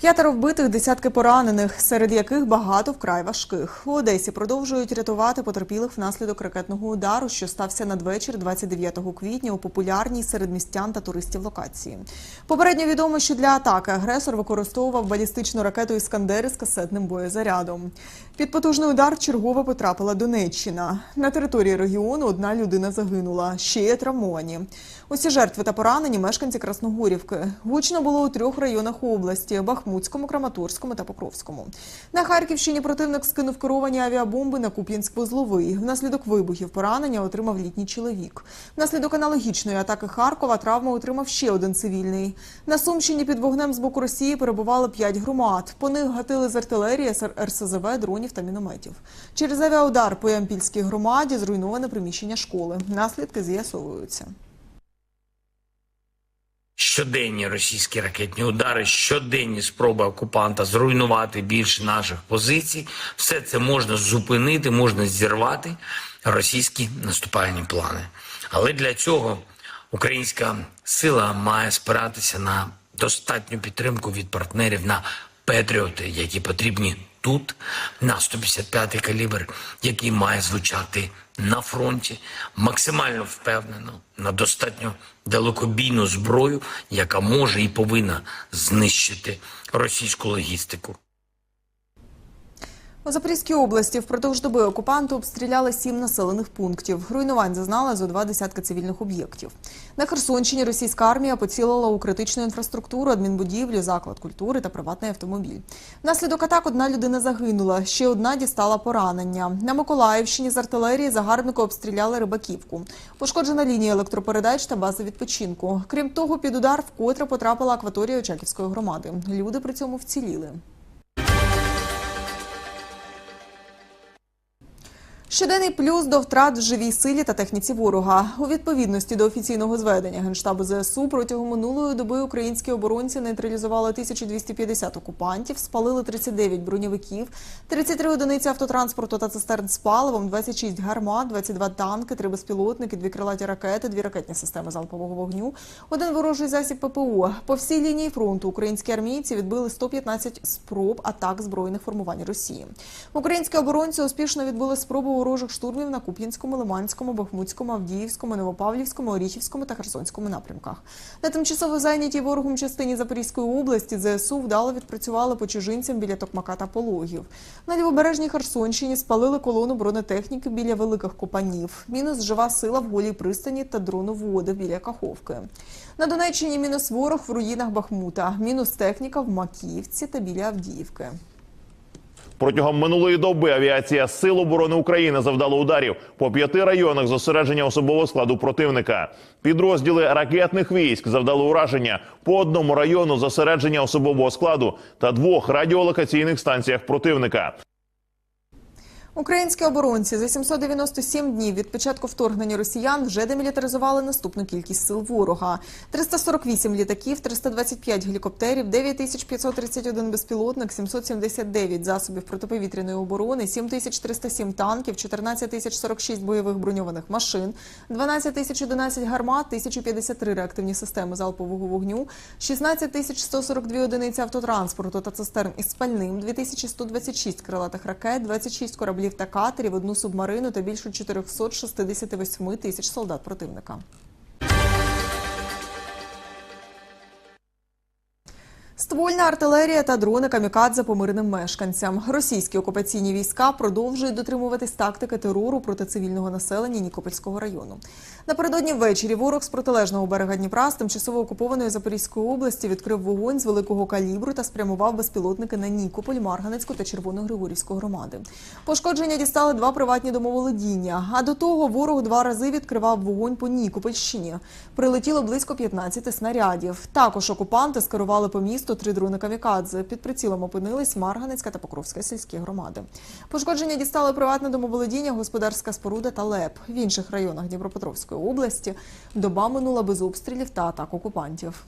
П'ятеро вбитих, десятки поранених, серед яких багато вкрай важких. У Одесі продовжують рятувати потерпілих внаслідок ракетного удару, що стався надвечір 29 квітня у популярній серед містян та туристів локації. Попередньо відомо, що для атаки агресор використовував балістичну ракету Іскандери з касетним боєзарядом. Під потужний удар чергово потрапила Донеччина. На території регіону одна людина загинула, ще є травмовані. Усі жертви та поранені мешканці Красногорівки. Гучно було у трьох районах області: Бахмутському, Краматорському та Покровському. На Харківщині противник скинув керовані авіабомби на Куп'янськ-Вузловий. Внаслідок вибухів поранення отримав літній чоловік. Внаслідок аналогічної атаки Харкова травму отримав ще один цивільний. На Сумщині під вогнем з боку Росії перебувало п'ять громад. По них гатили з артилерії, РСЗВ, дронів та мінометів. Через авіаудар по Ямпільській громаді зруйноване приміщення школи. Наслідки з'ясовуються. Щоденні російські ракетні удари, щоденні спроби окупанта зруйнувати більше наших позицій. Все це можна зупинити, можна зірвати російські наступальні плани. Але для цього українська сила має спиратися на достатню підтримку від партнерів на Петріоти, які потрібні тут, на 155-й калібр, який має звучати на фронті, максимально впевнено на достатньо далекобійну зброю, яка може і повинна знищити російську логістику. У Запорізькій області впродовж доби окупанти обстріляли сім населених пунктів. Руйнувань зазнали зо два десятки цивільних об'єктів. На Херсонщині російська армія поцілила у критичну інфраструктуру, адмінбудівлю, заклад культури та приватний автомобіль. Внаслідок атак одна людина загинула, ще одна дістала поранення. На Миколаївщині з артилерії загарбники обстріляли рибаківку. Пошкоджена лінія електропередач та база відпочинку. Крім того, під удар вкотре потрапила акваторія Очаківської громади. Люди при цьому вціліли. Щоденний плюс до втрат в живій силі та техніці ворога. У відповідності до офіційного зведення Генштабу ЗСУ протягом минулої доби українські оборонці нейтралізували 1250 окупантів, спалили 39 броньовиків, 33 одиниці автотранспорту та цистерн з паливом, 26 гармат, 22 танки, 3 безпілотники, 2 крилаті ракети, 2 ракетні системи залпового вогню, один ворожий засіб ППО. По всій лінії фронту українські армійці відбили 115 спроб атак збройних формувань Росії. Українські оборонці успішно відбили спробу ворожих штурмів на Куп'янському, Лиманському, Бахмутському, Авдіївському, Новопавлівському, Оріхівському та Херсонському напрямках. На тимчасово зайнятій ворогом частині Запорізької області ЗСУ вдало відпрацювали по чужинцям біля Токмака та Пологів. На лівобережній Херсонщині спалили колону бронетехніки біля великих копанів. Мінус жива сила в голій пристані та дроноводи біля Каховки. На Донеччині мінус ворог в руїнах Бахмута, мінус техніка в Макіївці та біля Авдіївки. Протягом минулої доби авіація Сил оборони України завдала ударів по п'яти районах зосередження особового складу противника. Підрозділи ракетних військ завдали ураження по одному району зосередження особового складу та двох радіолокаційних станціях противника. Українські оборонці за 797 днів від початку вторгнення росіян вже демілітаризували наступну кількість сил ворога: 348 літаків, 325 гелікоптерів, 9531 безпілотник, 779 засобів протиповітряної оборони, 7307 танків, 14046 бойових броньованих машин, 12011 гармат, 1053 реактивні системи залпового вогню, 16142 одиниці автотранспорту та цистерн із спальним, 2126 крилатих ракет, 26 кораблів та катерів, одну субмарину та більше 468 тисяч солдат противника. Ствольна артилерія та дрони камікадзе по мирним мешканцям. Російські окупаційні війська продовжують дотримуватись тактики терору проти цивільного населення Нікопольського району. Напередодні ввечері ворог з протилежного берега Дніпра з тимчасово окупованої Запорізької області відкрив вогонь з великого калібру та спрямував безпілотники на Нікополь, Марганецьку та Червоногригорівську громади. Пошкодження дістали два приватні домоволодіння. А до того ворог два рази відкривав вогонь по Нікопольщині. Прилетіло близько 15 снарядів. Також окупанти скерували по місту три дрони кавікадзе. Під прицілом опинились Марганецька та Покровська сільські громади. Пошкодження дістали приватне домоволодіння, господарська споруда та ЛЕП. В інших районах Дніпропетровської області доба минула без обстрілів та атак окупантів.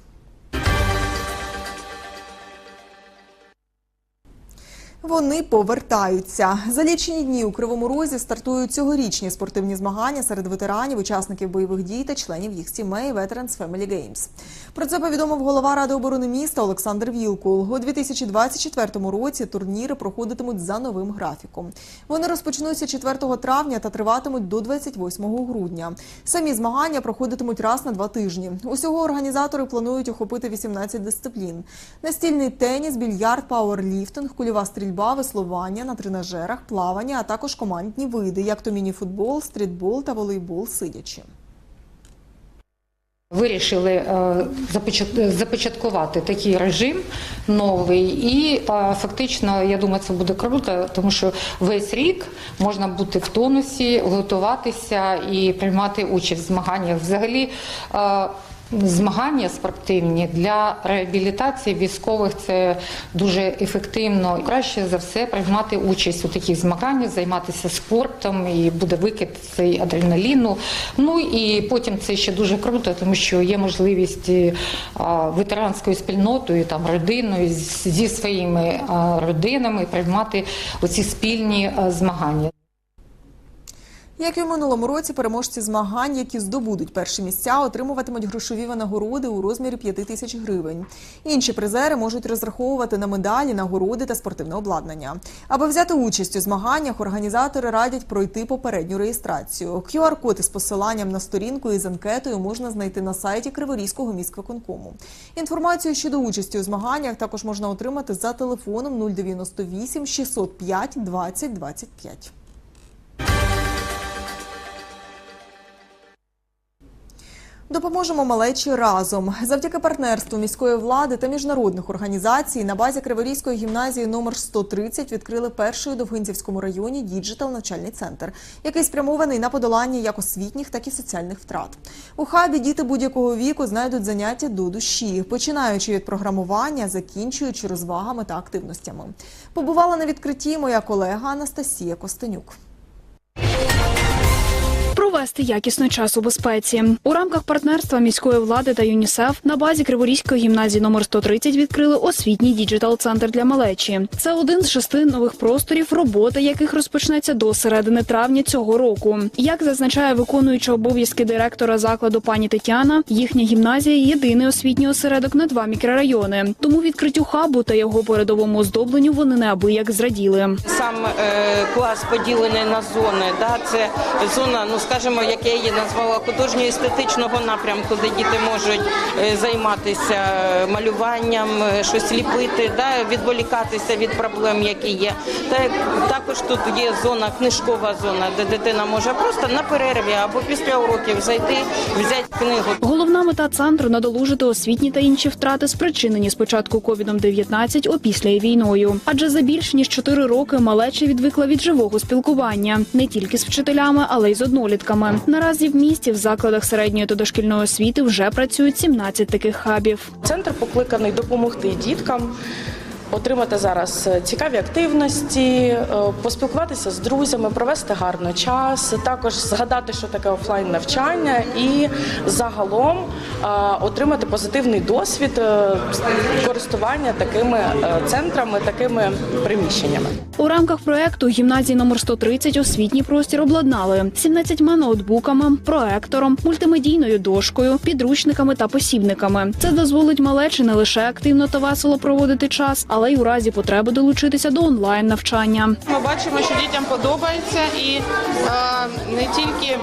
Вони повертаються. За лічені дні у Кривому Розі стартують цьогорічні спортивні змагання серед ветеранів, учасників бойових дій та членів їх сімей Veterans Family Games. Про це повідомив голова Ради оборони міста Олександр Вілкул. У 2024 році турніри проходитимуть за новим графіком. Вони розпочнуться 4 травня та триватимуть до 28 грудня. Самі змагання проходитимуть раз на два тижні. Усього організатори планують охопити 18 дисциплін: настільний теніс, більярд, пауерліфтинг, кульова стрільба, веслування на тренажерах, плавання, а також командні види, як то мініфутбол, стрітбол та волейбол сидячи. Вирішили е, започаткувати такий режим новий, і е, фактично, я думаю, це буде круто, тому що весь рік можна бути в тонусі, готуватися і приймати участь в змаганнях. Взагалі. Змагання спортивні для реабілітації військових це дуже ефективно. Краще за все приймати участь у таких змаганнях, займатися спортом і буде викид цей адреналіну. Ну і потім це ще дуже круто, тому що є можливість е, ветеранською спільнотою, там родиною зі своїми родинами приймати оці спільні змагання. Як і в минулому році, переможці змагань, які здобудуть перші місця, отримуватимуть грошові винагороди у розмірі 5 тисяч гривень. Інші призери можуть розраховувати на медалі, нагороди та спортивне обладнання. Аби взяти участь у змаганнях, організатори радять пройти попередню реєстрацію. QR-код із посиланням на сторінку із анкетою можна знайти на сайті Криворізького міськвиконкому. Інформацію щодо участі у змаганнях також можна отримати за телефоном 098 605 20 25. Допоможемо малечі разом. Завдяки партнерству міської влади та міжнародних організацій на базі Криворізької гімназії номер 130 відкрили перший у Довгинцівському районі діджитал навчальний центр, який спрямований на подолання як освітніх, так і соціальних втрат. У хабі діти будь-якого віку знайдуть заняття до душі, починаючи від програмування, закінчуючи розвагами та активностями. Побувала на відкритті моя колега Анастасія Костенюк. Провести якісний час у безпеці у рамках партнерства міської влади та ЮНІСЕФ на базі Криворізької гімназії номер 130 відкрили освітній діджитал-центр для малечі. Це один з шести нових просторів, робота яких розпочнеться до середини травня цього року. Як зазначає виконуюча обов'язки директора закладу пані Тетяна, їхня гімназія єдиний освітній осередок на два мікрорайони. Тому відкриттю хабу та його передовому оздобленню вони неабияк зраділи. Сам е, клас поділений на зони. Да? Це зона, ну скажімо, як я її назвала художньо-естетичного напрямку, де діти можуть е, займатися малюванням, е, щось ліпити, да? відволікатися від проблем, які є. Та також тут є зона, книжкова зона, де дитина може просто на перерві або після уроків зайти, взяти книгу. Головна мета центру надолужити освітні та інші втрати, спричинені спочатку ковідом 19 опісля і війною. Адже за більш ніж 4 роки малеча відвикла від живого спілкування не тільки з вчителями, але й з однолітками. Наразі в місті в закладах середньої та дошкільної освіти вже працюють 17 таких хабів. Центр покликаний допомогти діткам. Отримати зараз е, цікаві активності, е, поспілкуватися з друзями, провести гарно час, також згадати, що таке офлайн навчання, і загалом е, отримати позитивний досвід користування такими центрами, такими приміщеннями. У рамках проекту гімназії номер 130 освітній простір обладнали 17 ноутбуками, проектором, мультимедійною дошкою, підручниками та посібниками. Це дозволить малечі не лише активно та весело проводити час, але й у разі потреби долучитися до онлайн навчання. Ми бачимо, що дітям подобається і е, не тільки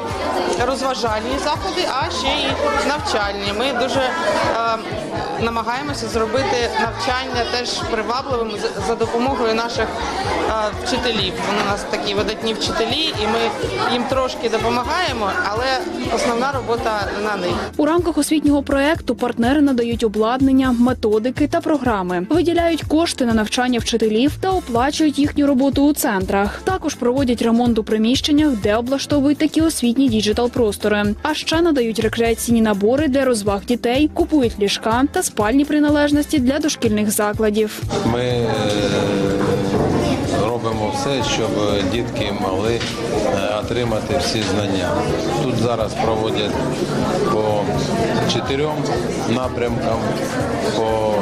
розважальні заходи, а ще й навчальні. Ми дуже е, намагаємося зробити навчання теж привабливим за допомогою наших е, вчителів. Вони у нас такі видатні вчителі, і ми їм трошки допомагаємо, але основна робота на них. У рамках освітнього проекту партнери надають обладнання, методики та програми, виділяють кошти на навчання вчителів та оплачують їхню роботу у центрах. Також проводять ремонт у приміщеннях, де облаштовують такі освітні діджитал простори. А ще надають рекреаційні набори для розваг дітей, купують ліжка та спальні приналежності для дошкільних закладів. Ми е, робимо все, щоб дітки могли е, отримати всі знання. Тут зараз проводять по чотирьом напрямкам, по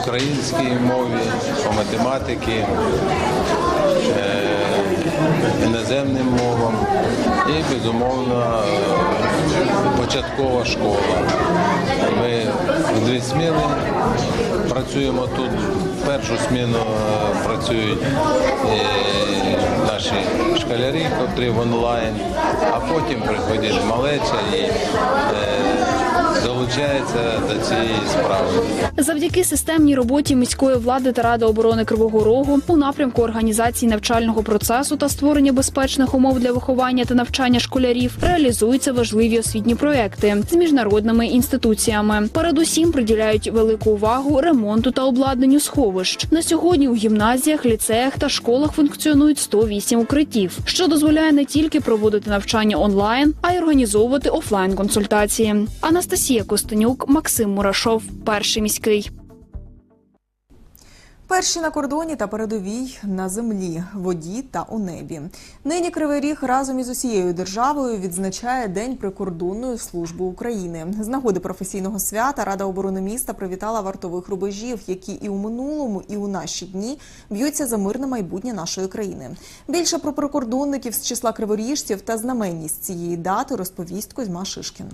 українській мові, по математиці, е, іноземним мовам і, безумовно, початкова школа. Ми в дві зміни працюємо тут. Першу зміну е, працюють е, наші школярі, котрі в онлайн, а потім приходять малеча і е, долучається до цієї справи. Завдяки системній роботі міської влади та ради оборони Кривого Рогу у напрямку організації навчального процесу та створення безпечних умов для виховання та навчання школярів реалізуються важливі освітні проекти з міжнародними інституціями. Передусім приділяють велику увагу ремонту та обладнанню сховищ. На сьогодні у гімназіях, ліцеях та школах функціонують 108 укриттів, що дозволяє не тільки проводити навчання онлайн, а й організовувати офлайн консультації. Анастасія Костенюк, Максим Мурашов, перший міський. Перші на кордоні та передовій на землі, воді та у небі. Нині Кривий Ріг разом із усією державою відзначає День прикордонної служби України. З нагоди професійного свята Рада оборони міста привітала вартових рубежів, які і у минулому, і у наші дні б'ються за мирне майбутнє нашої країни. Більше про прикордонників з числа криворіжців та знаменність цієї дати розповість Кузьма Шишкін.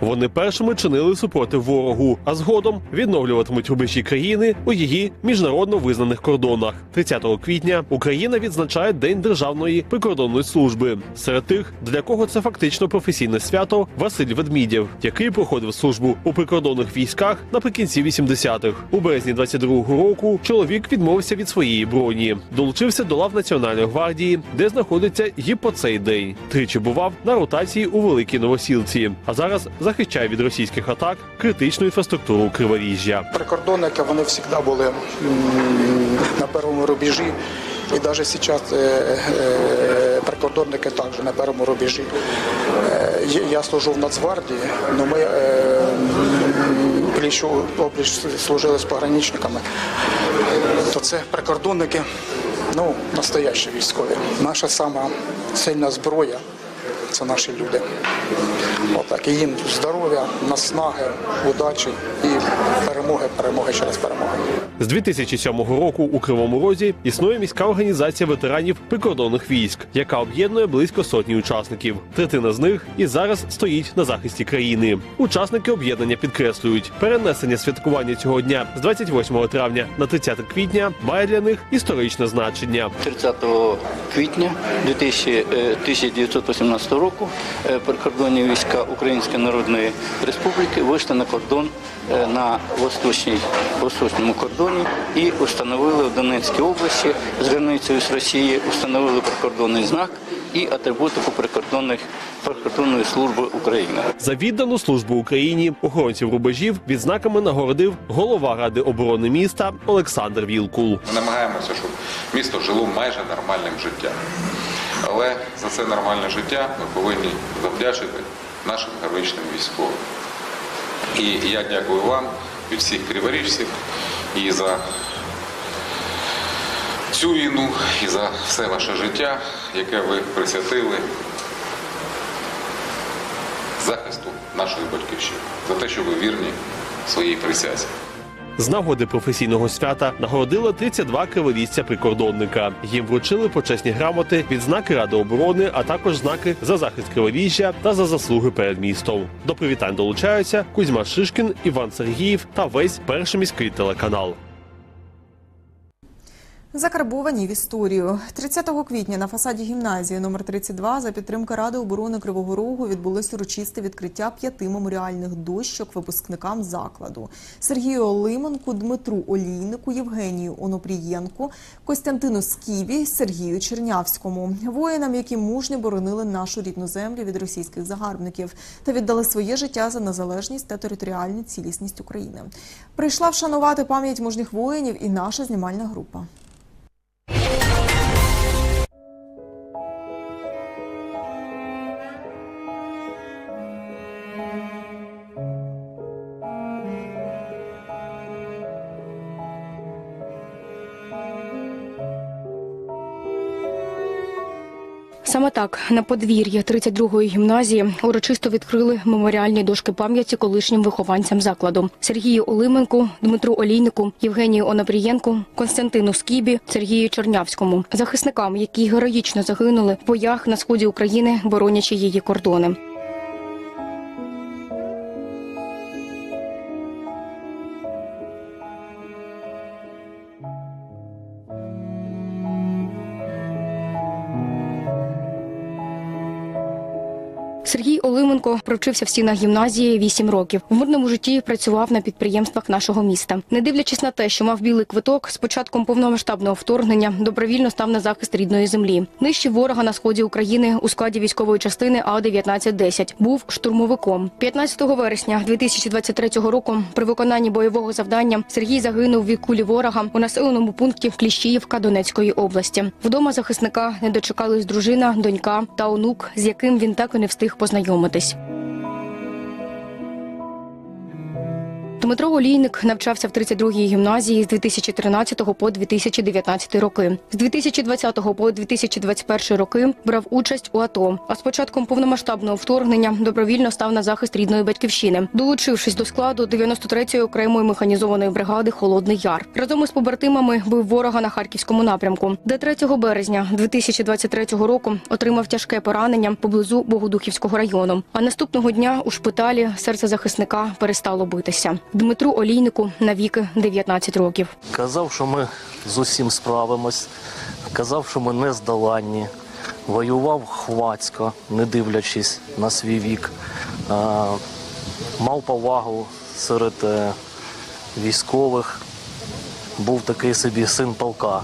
Вони першими чинили супротив ворогу, а згодом відновлюватимуть рубежі країни у її міжнародно визнаних кордонах. 30 квітня Україна відзначає День державної прикордонної служби. Серед тих, для кого це фактично професійне свято, Василь Ведмідєв, який проходив службу у прикордонних військах наприкінці 80-х. У березні 22-го року чоловік відмовився від своєї броні, долучився до лав Національної гвардії, де знаходиться і по цей день. Тричі бував на ротації у Великій Новосілці, а зараз захищає від російських атак критичну інфраструктуру Криворіжжя. Прикордонники вони завжди були на першому рубежі. І навіть зараз е, е, прикордонники також на першому рубежі. Е, я- служу в Нацгвардії, але ми е, м, пліч опліч служили з пограничниками. То це прикордонники, ну, настоящі військові. Наша сама сильна зброя це наші люди. Отак. І їм здоров'я, наснаги, удачі і перемоги, перемоги через перемоги. З 2007 року у Кривому Розі існує міська організація ветеранів прикордонних військ, яка об'єднує близько сотні учасників. Третина з них і зараз стоїть на захисті країни. Учасники об'єднання підкреслюють, перенесення святкування цього дня з 28 травня на 30 квітня має для них історичне значення. 30 квітня 2000, е, 1918 року е, прикордонні війська Української Народної Республіки вийшли на кордон е, на восточній, восточному кордоні і установили в Донецькій області з границею з Росії, установили прикордонний знак і атрибутику прикордонних прикордонної служби України. За віддану службу Україні охоронців рубежів відзнаками нагородив голова ради оборони міста Олександр Вілкул. Ми намагаємося, щоб місто жило майже нормальним життям. Але за це нормальне життя ми повинні завдячити нашим героїчним військовим. І я дякую вам від всіх криворіжців і за цю війну, і за все ваше життя, яке ви присвятили захисту нашої батьківщини, за те, що ви вірні своїй присязі. З нагоди професійного свята нагородили 32 кавалістця прикордонника. Їм вручили почесні грамоти, відзнаки Ради оборони, а також знаки за захист Криворіжжя та за заслуги перед містом. До привітань долучаються Кузьма Шишкін, Іван Сергіїв та весь перший міський телеканал. Закарбовані в історію 30 квітня на фасаді гімназії номер 32 за підтримки Ради оборони Кривого Рогу відбулось урочисте відкриття п'яти меморіальних дощок випускникам закладу Сергію Олименку, Дмитру Олійнику, Євгенію Онопрієнку, Костянтину Сківі, Сергію Чернявському, воїнам, які мужньо боронили нашу рідну землю від російських загарбників та віддали своє життя за незалежність та територіальну цілісність України. Прийшла вшанувати пам'ять мужніх воїнів і наша знімальна група. Thank you. Саме так на подвір'ї 32-ї гімназії урочисто відкрили меморіальні дошки пам'яті колишнім вихованцям закладу Сергію Олименку, Дмитру Олійнику, Євгенію Онопрієнку, Константину Скібі, Сергію Чернявському, захисникам, які героїчно загинули в боях на сході України, боронячи її кордони. Олименко провчився в стінах гімназії 8 років. В мирному житті працював на підприємствах нашого міста. Не дивлячись на те, що мав білий квиток, з початком повномасштабного вторгнення добровільно став на захист рідної землі. Нищив ворога на сході України у складі військової частини А 1910 Був штурмовиком. 15 вересня 2023 року при виконанні бойового завдання Сергій загинув від кулі ворога у населеному пункті Кліщіївка Донецької області. Вдома захисника не дочекались дружина, донька та онук, з яким він так і не встиг познайомитись. Дмитро Олійник навчався в 32-й гімназії з 2013 по 2019 роки. З 2020 по 2021 роки брав участь у АТО. А з початком повномасштабного вторгнення добровільно став на захист рідної батьківщини, долучившись до складу 93-ї окремої механізованої бригади Холодний Яр. Разом із побратимами бив ворога на харківському напрямку, де 3 березня 2023 року отримав тяжке поранення поблизу Богодухівського району. А наступного дня у шпиталі серце захисника перестало битися. Дмитру Олійнику навіки 19 років. Казав, що ми з усім справимось. Казав, що ми не здоланні. Воював хвацько, не дивлячись на свій вік. Мав повагу серед е, військових. Був такий собі син полка.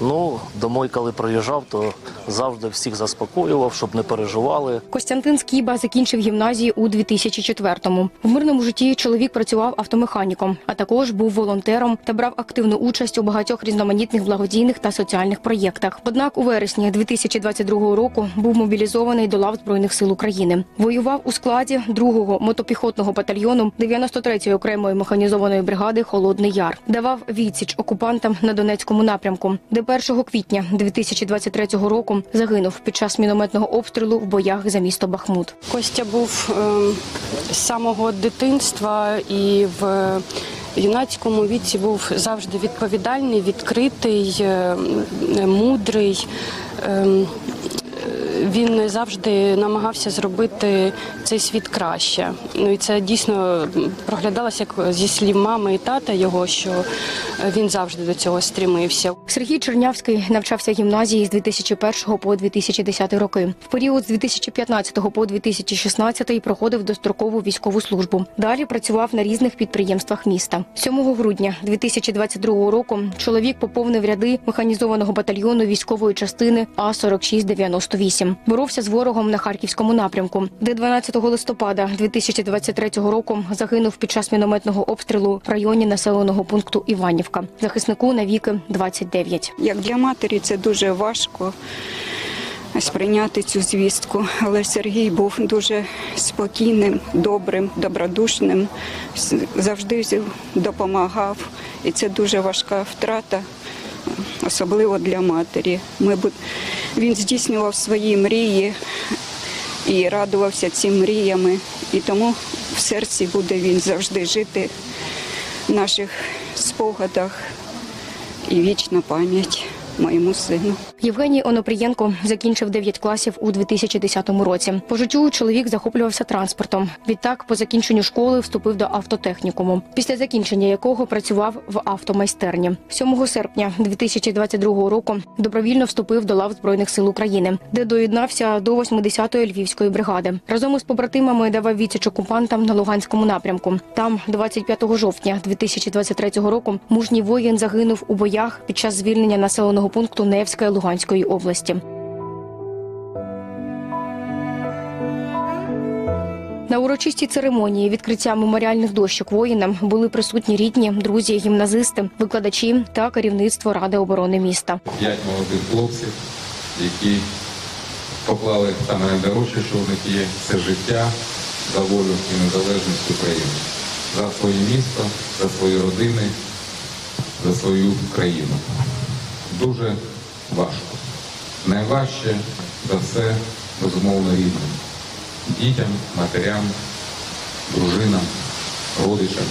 Ну, домой, коли приїжджав, то завжди всіх заспокоював, щоб не переживали. Костянтин Скіба закінчив гімназію у 2004-му. В мирному житті чоловік працював автомеханіком, а також був волонтером та брав активну участь у багатьох різноманітних благодійних та соціальних проєктах. Однак у вересні 2022 року був мобілізований до лав збройних сил України. Воював у складі 2-го мотопіхотного батальйону 93-ї окремої механізованої бригади Холодний Яр. Давав відсіч окупантам на Донецькому напрямку, де 1 квітня 2023 року загинув під час мінометного обстрілу в боях за місто Бахмут. Костя був ем, з самого дитинства і в юнацькому віці був завжди відповідальний, відкритий, ем, мудрий. Він завжди намагався зробити цей світ краще. Ну і це дійсно проглядалося як зі слів мами і тата його, що він завжди до цього стрімився. Сергій Чернявський навчався в гімназії з 2001 по 2010 роки. В період з 2015 по 2016 проходив дострокову військову службу. Далі працював на різних підприємствах міста. 7 грудня 2022 року чоловік поповнив ряди механізованого батальйону військової частини А 4698 Боровся з ворогом на харківському напрямку, де 12 листопада 2023 року загинув під час мінометного обстрілу в районі населеного пункту Іванівка. Захиснику навіки 29. Як для матері це дуже важко сприйняти цю звістку. Але Сергій був дуже спокійним, добрим, добродушним, завжди допомагав. І це дуже важка втрата, особливо для матері. Ми б... Він здійснював свої мрії і радувався цим мріями. І тому в серці буде він завжди жити в наших спогадах і вічна пам'ять моєму сину. Євгеній Онопрієнко закінчив 9 класів у 2010 році. По життю чоловік захоплювався транспортом. Відтак, по закінченню школи вступив до автотехнікуму, після закінчення якого працював в автомайстерні. 7 серпня 2022 року добровільно вступив до лав збройних сил України, де доєднався до 80-ї львівської бригади. Разом із побратимами давав відсіч окупантам на Луганському напрямку. Там, 25 жовтня 2023 року, мужній воїн загинув у боях під час звільнення населеного пункту Невська Луганської області. На урочистій церемонії відкриття меморіальних дощок воїнам були присутні рідні, друзі, гімназисти, викладачі та керівництво Ради оборони міста. П'ять молодих хлопців, які поклали саме найдорожче, що в них є, це життя за волю і незалежність України, за своє місто, за свої родини, за свою країну. Дуже важко. Найважче за все безумовно рідним. Дітям, матерям, дружинам, родичам.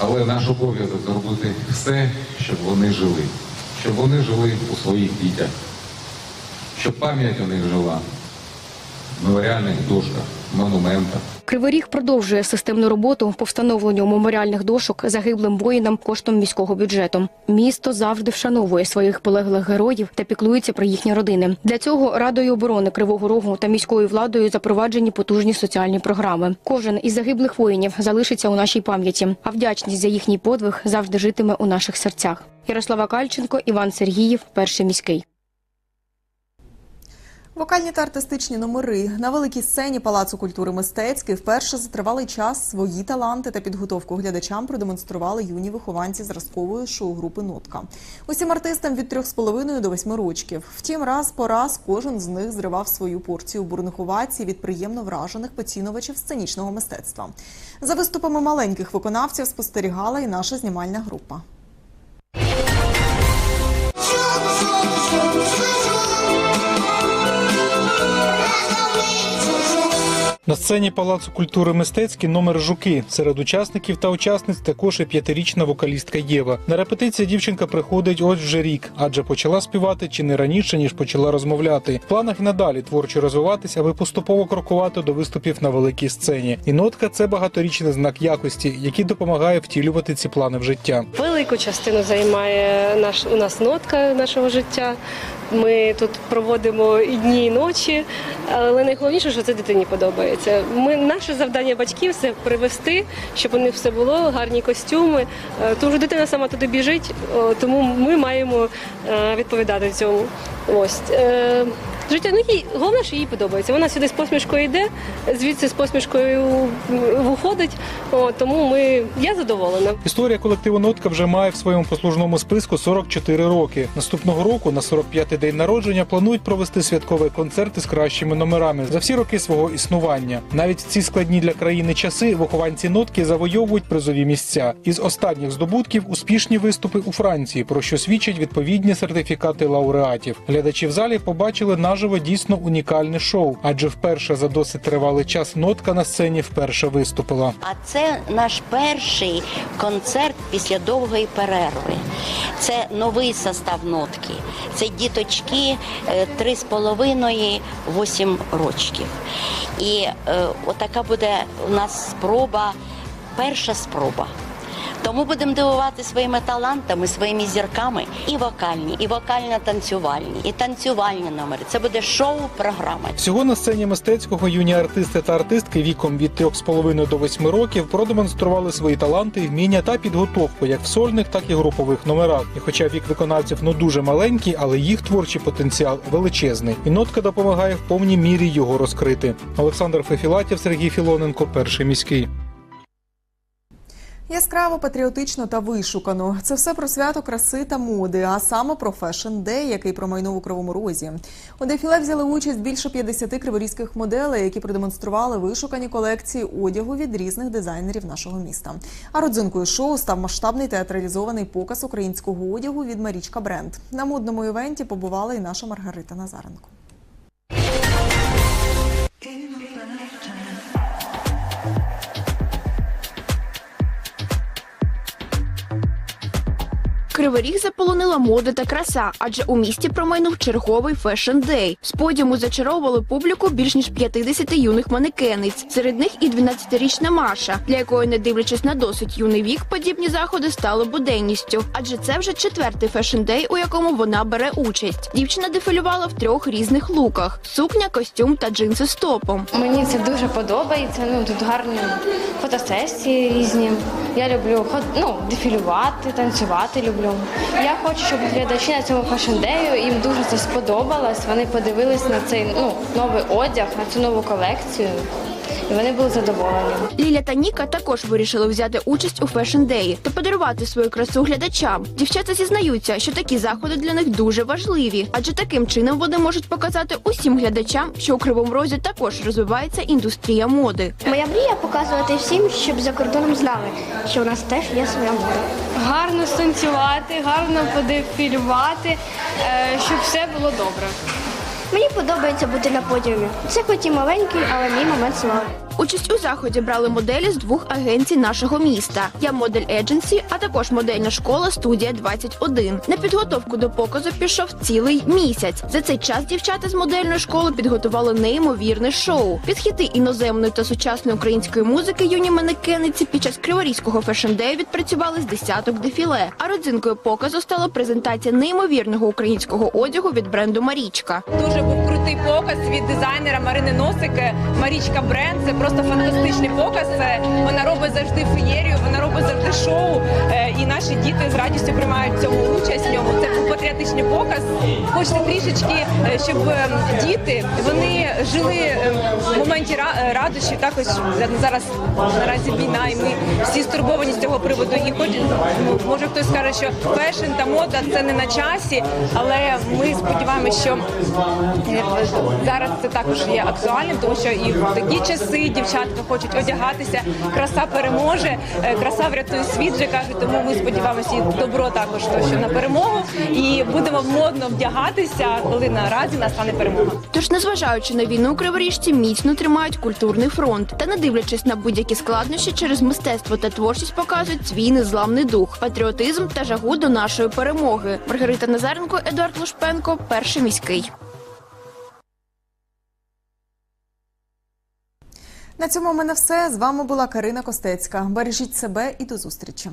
Але наш обов'язок зробити все, щоб вони жили, щоб вони жили у своїх дітях, щоб пам'ять у них жила в меморіальних дошках, монументах. Кривий Ріг продовжує системну роботу по встановленню меморіальних дошок загиблим воїнам коштом міського бюджету. Місто завжди вшановує своїх полеглих героїв та піклується про їхні родини. Для цього Радою оборони Кривого Рогу та міською владою запроваджені потужні соціальні програми. Кожен із загиблих воїнів залишиться у нашій пам'яті, а вдячність за їхній подвиг завжди житиме у наших серцях. Ярослава Кальченко, Іван Сергіїв, перший міський. Вокальні та артистичні номери на великій сцені Палацу культури мистецький вперше за тривалий час свої таланти та підготовку глядачам продемонстрували юні вихованці зразкової шоу-групи Нотка. Усім артистам від 3,5 до 8 рочків. Втім, раз по раз кожен з них зривав свою порцію бурних овацій від приємно вражених поцінувачів сценічного мистецтва. За виступами маленьких виконавців спостерігала і наша знімальна група. На сцені Палацу культури мистецький номер жуки. Серед учасників та учасниць також і п'ятирічна вокалістка Єва. На репетиції дівчинка приходить ось вже рік, адже почала співати чи не раніше ніж почала розмовляти. В планах і надалі творчо розвиватися, аби поступово крокувати до виступів на великій сцені. І нотка це багаторічний знак якості, який допомагає втілювати ці плани в життя. Велику частину займає наш у нас нотка нашого життя. Ми тут проводимо і дні, і ночі, але найголовніше, що це дитині подобається. Ми наше завдання батьків це привести, щоб у них все було, гарні костюми. Е, Тому що дитина сама туди біжить, тому ми маємо е, відповідати цьому. Ось е, життя. Ну їй головне, що їй подобається. Вона сюди з посмішкою йде, звідси з посмішкою виходить. О, тому ми я задоволена. Історія колективу Нотка вже має в своєму послужному списку 44 роки. Наступного року, на 45-й день народження, планують провести святковий концерт із кращими номерами за всі роки свого існування. Навіть в ці складні для країни часи вихованці нотки завойовують призові місця. Із останніх здобутків успішні виступи у Франції, про що свідчать відповідні сертифікати лауреатів. Глядачі в залі побачили наживо дійсно унікальне шоу, адже вперше за досить тривалий час нотка на сцені вперше виступила. А це наш перший концерт після довгої перерви. Це новий состав нотки. Це діточки е, три з половиною, вісім рочків. І е, отака буде у нас спроба, перша спроба. Тому будемо дивувати своїми талантами, своїми зірками і вокальні, і вокально-танцювальні, і танцювальні номери. Це буде шоу-програма. Всього на сцені мистецького юні артисти та артистки віком від 3,5 до 8 років продемонстрували свої таланти, вміння та підготовку як в сольних, так і групових номерах. І хоча вік виконавців ну дуже маленький, але їх творчий потенціал величезний. І нотка допомагає в повній мірі його розкрити. Олександр Фефілатів, Сергій Філоненко, перший міський. Яскраво, патріотично та вишукано. Це все про свято краси та моди, а саме про фешн дей, який промайнув у Кривому Розі. У дефіле взяли участь більше 50 криворізьких моделей, які продемонстрували вишукані колекції одягу від різних дизайнерів нашого міста. А родзинкою шоу став масштабний театралізований показ українського одягу від Марічка Бренд. На модному івенті побувала і наша Маргарита Назаренко. Кривий Ріг заполонила мода та краса, адже у місті промайнув черговий фешн-дей. З подіуму зачаровували публіку більш ніж 50 юних манекенниць. Серед них і 12-річна Маша, для якої, не дивлячись на досить юний вік, подібні заходи стали буденністю. Адже це вже четвертий фешн-дей, у якому вона бере участь. Дівчина дефілювала в трьох різних луках: сукня, костюм та джинси з топом. Мені це дуже подобається. Ну тут гарні фотосесії різні. Я люблю ну, дефілювати, танцювати люблю. Я хочу, щоб глядачі на цьому фешн-дею їм дуже це сподобалось. Вони подивились на цей ну, новий одяг, на цю нову колекцію. І вони були задоволені. Ліля та Ніка також вирішили взяти участь у Fashion Day та подарувати свою красу глядачам. Дівчата зізнаються, що такі заходи для них дуже важливі, адже таким чином вони можуть показати усім глядачам, що у кривому розі також розвивається індустрія моди. Моя мрія показувати всім, щоб за кордоном знали, що у нас теж є своя мода. Гарно станцювати, гарно подефілювати, щоб все було добре. Мені подобається бути на подіумі. Це хоч і маленький, але мій момент слави. Участь у заході брали моделі з двох агенцій нашого міста. Я модель Едженсі, а також модельна школа студія 21 На підготовку до показу пішов цілий місяць. За цей час дівчата з модельної школи підготували неймовірне шоу. Під хіти іноземної та сучасної української музики юні манекениці під час Криворізького фешн-дею відпрацювали з десяток дефіле. А родзинкою показу стала презентація неймовірного українського одягу від бренду Марічка. Дуже був крутий показ від дизайнера Марини Носик. Марічка бренд. Це просто фантастичний показ. Вона робить завжди феєрію, вона робить завжди шоу. Е, І наші діти з радістю приймають цьому участь ньому. Це патріотичний показ. Хочеться трішечки, е, щоб е, діти вони жили в моменті ра- радощі. Також зараз наразі війна, і ми всі стурбовані з цього приводу. І хоч може хтось скаже, що фешн та мода це не на часі, але ми сподіваємося, що зараз це також є актуальним, тому що і в такі часи дівчатка хочуть одягатися. Краса переможе, е, краса врятує світ, вже кажуть. Тому ми сподіваємося, і добро також то, що на перемогу, і будемо модно вдягатися, коли наразі настане перемога. Тож, незважаючи на війну, криворіжці міцно тримають культурний фронт та, не дивлячись на будь-які складнощі, через мистецтво та творчість показують свій незламний дух, патріотизм та жагу до нашої перемоги. Маргарита Назаренко, Едуард Лушпенко, перший міський. На цьому в мене все. З вами була Карина Костецька. Бережіть себе і до зустрічі.